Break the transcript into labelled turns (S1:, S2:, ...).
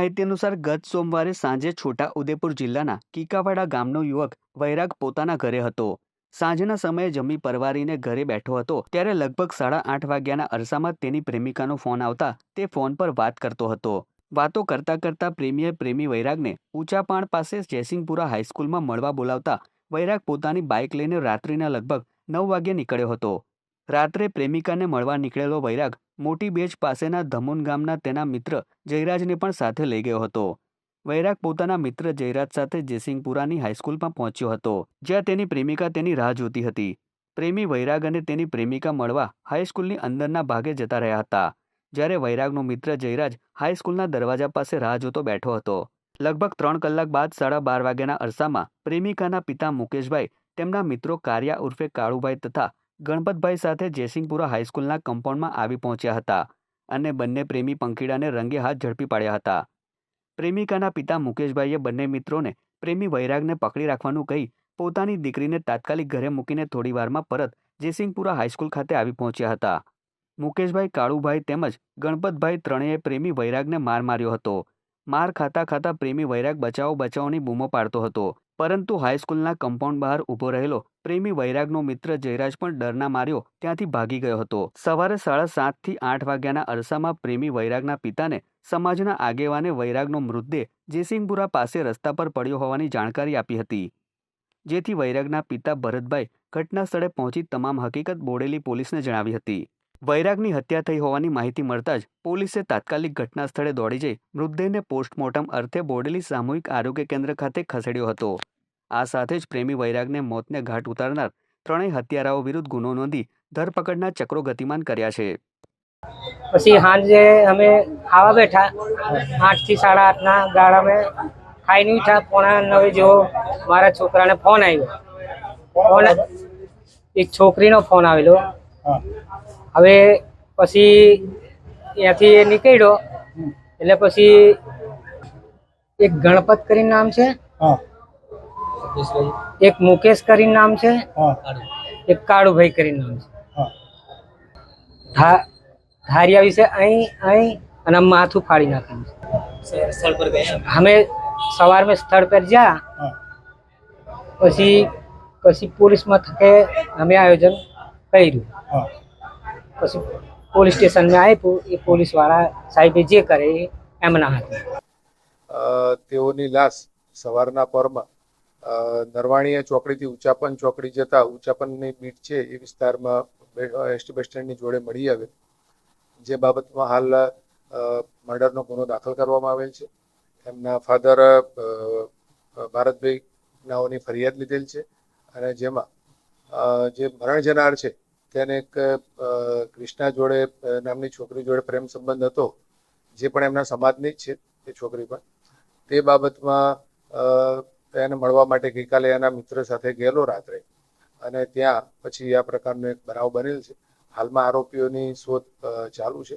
S1: માહિતી અનુસાર ગત સોમવારે સાંજે છોટા ઉદેપુર જિલ્લાના કીકાવાડા ગામનો યુવક વૈરાગ પોતાના ઘરે હતો. સાંજના સમયે જમી પરવારીને ઘરે બેઠો હતો ત્યારે લગભગ સાડા આઠ વાગ્યાના અરસામાં તેની પ્રેમિકાનો ફોન આવતા તે ફોન પર વાત કરતો હતો. વાતો કરતા કરતા પ્રેમીએ પ્રેમી વૈરાગને ઊંચાપાણ પાસે જયસિંહપુરા હાઈસ્કૂલમાં મળવા બોલાવતા વૈરાગ પોતાની બાઇક લઈને રાત્રિના લગભગ નવ વાગ્યે નીકળ્યો હતો. રાત્રે પ્રેમિકાને મળવા નીકળેલો વૈરાગ મોટી બેજ પાસેના ધમુન ગામના તેના મિત્ર જયરાજને પણ સાથે લઈ ગયો હતો. વૈરાગ પોતાના મિત્ર જયરાજ સાથે જયસિંહપુરાની હાઈસ્કૂલમાં પહોંચ્યો હતો, જ્યાં તેની પ્રેમિકા તેની રાહ જોતી હતી. પ્રેમી વૈરાગ અને તેની પ્રેમિકા મળવા હાઈસ્કૂલની અંદરના ભાગે જતા રહ્યા હતા, જ્યારે વૈરાગનો મિત્ર જયરાજ હાઈસ્કૂલના દરવાજા પાસે રાહ જોતો બેઠો હતો. લગભગ ત્રણ કલાક બાદ સાડા બાર વાગ્યાના અરસામાં પ્રેમિકાના પિતા મુકેશભાઈ, તેમના મિત્રો કાર્યા ઉર્ફે કાળુભાઈ તથા ગણપતભાઈ સાથે જયસિંહપુરા હાઈસ્કૂલના કમ્પાઉન્ડમાં આવી પહોંચ્યા હતા અને બંને પ્રેમી પંખીડાને રંગે હાથ ઝડપી પાડ્યા હતા. પ્રેમિકાના પિતા મુકેશભાઈએ બંને મિત્રોને પ્રેમી વૈરાગને પકડી રાખવાનું કહી પોતાની દીકરીને તાત્કાલિક ઘરે મૂકીને થોડી વારમાં પરત જયસિંહપુરા હાઈસ્કૂલ ખાતે આવી પહોંચ્યા હતા. મુકેશભાઈ કાળુભાઈ તેમજ ગણપતભાઈ ત્રણેય પ્રેમી વૈરાગને માર માર્યો હતો. માર ખાતા ખાતા પ્રેમી વૈરાગ બચાવો બચાવોની બૂમો પાડતો હતો. પરંતુ હાઈસ્કૂલના કમ્પાઉન્ડ બહાર ઊભો રહેલો, પ્રેમી વૈરાગનો મિત્ર જયરાજ પણ ડરના માર્યો, ત્યાંથી ભાગી ગયો હતો. સવારે સાડા સાતથી આઠ વાગ્યાના અરસામાં પ્રેમી વૈરાગના પિતાને, સમાજના આગેવાને વૈરાગનો મૃતદેહ જયસિંહપુરા પાસે રસ્તા પર પડ્યો હોવાની જાણકારી આપી હતી. જેથી વૈરાગના પિતા ભરતભાઈ, ઘટના સ્થળે પહોંચી તમામ હકીકત બોડેલી પોલીસને જણાવી હતી. વૈરાગની હત્યા થઈ હોવાની માહિતી મળતા જ પોલીસે તાત્કાલિક ઘટના સ્થળે દોડી જઈ મૃતદેહને પોસ્ટમોર્ટમ અર્થે બોડેલી સામૂહિક આરોગ્ય કેન્દ્ર ખાતે ખસેડ્યો હતો. આ સાથે જ પ્રેમી વૈરાગને મોતને ઘાટ ઉતારનાર ત્રણેય હત્યારાઓ વિરુદ્ધ ગુનો નોંધી ધરપકડના ચક્રો ગતિમાન કર્યા છે.
S2: પછી સાંજે અમે ખાવા બેઠા આઠથી સાડા આઠના ગાળામાં ખાઈને ઉઠ્યા પોણા નવે જેવો મારા છોકરાને ફોન આવ્યો. ફોન, એક છોકરીનો ફોન આવેલો. હવે પછી ત્યાંથી એ નીકળ્યો. એટલે પછી એક ગણપત કરીને નામ છે. એક મુકેશ કરીને નામ છે. એક કાળુભાઈ કરીને નામ છે.
S3: હા.
S2: ધારિયા વિશે અહીં અહીં અને માથું ફાડી નાખ્યું અમે સવાર મેં સ્થળ પર
S3: જ્યાં.
S2: પછી પછી પોલીસ મથકે અમે આયોજન કર્યું. પછી પોલીસ સ્ટેશનમાં આપ્યું. એ પોલીસવાળા સાહેબે જે કરે એ એમના હાથે.
S4: અ, તેઓની લાશ સવારના પરમાં નરવાણીયા ચોકડીથી ઉચાપન ચોકડી જતા ઉચાપનની બીટ છે એ વિસ્તારમાં એસટી બસ સ્ટેન્ડની જોડે મળી આવે. જે બાબતમાં હાલ મર્ડરનો ગુનો દાખલ કરવામાં આવેલ છે. એમના ફાધર ભારતભાઈ નાઓની ફરિયાદ લીધેલ છે અને જેમાં જે મરણ જનાર છે, તેને એક ક્રિષ્ના જોડે નામની છોકરી જોડે પ્રેમ સંબંધ હતો, જે પણ એમના સમાજની જ છે, એ છોકરી પણ. તે બાબતમાં એને મળવા માટે ગઈકાલે એના મિત્ર સાથે ગયેલો રાત્રે. અને ત્યાં પછી આ પ્રકારનો એક બનાવ બનેલ છે. હાલમાં આરોપીઓની શોધ ચાલુ છે.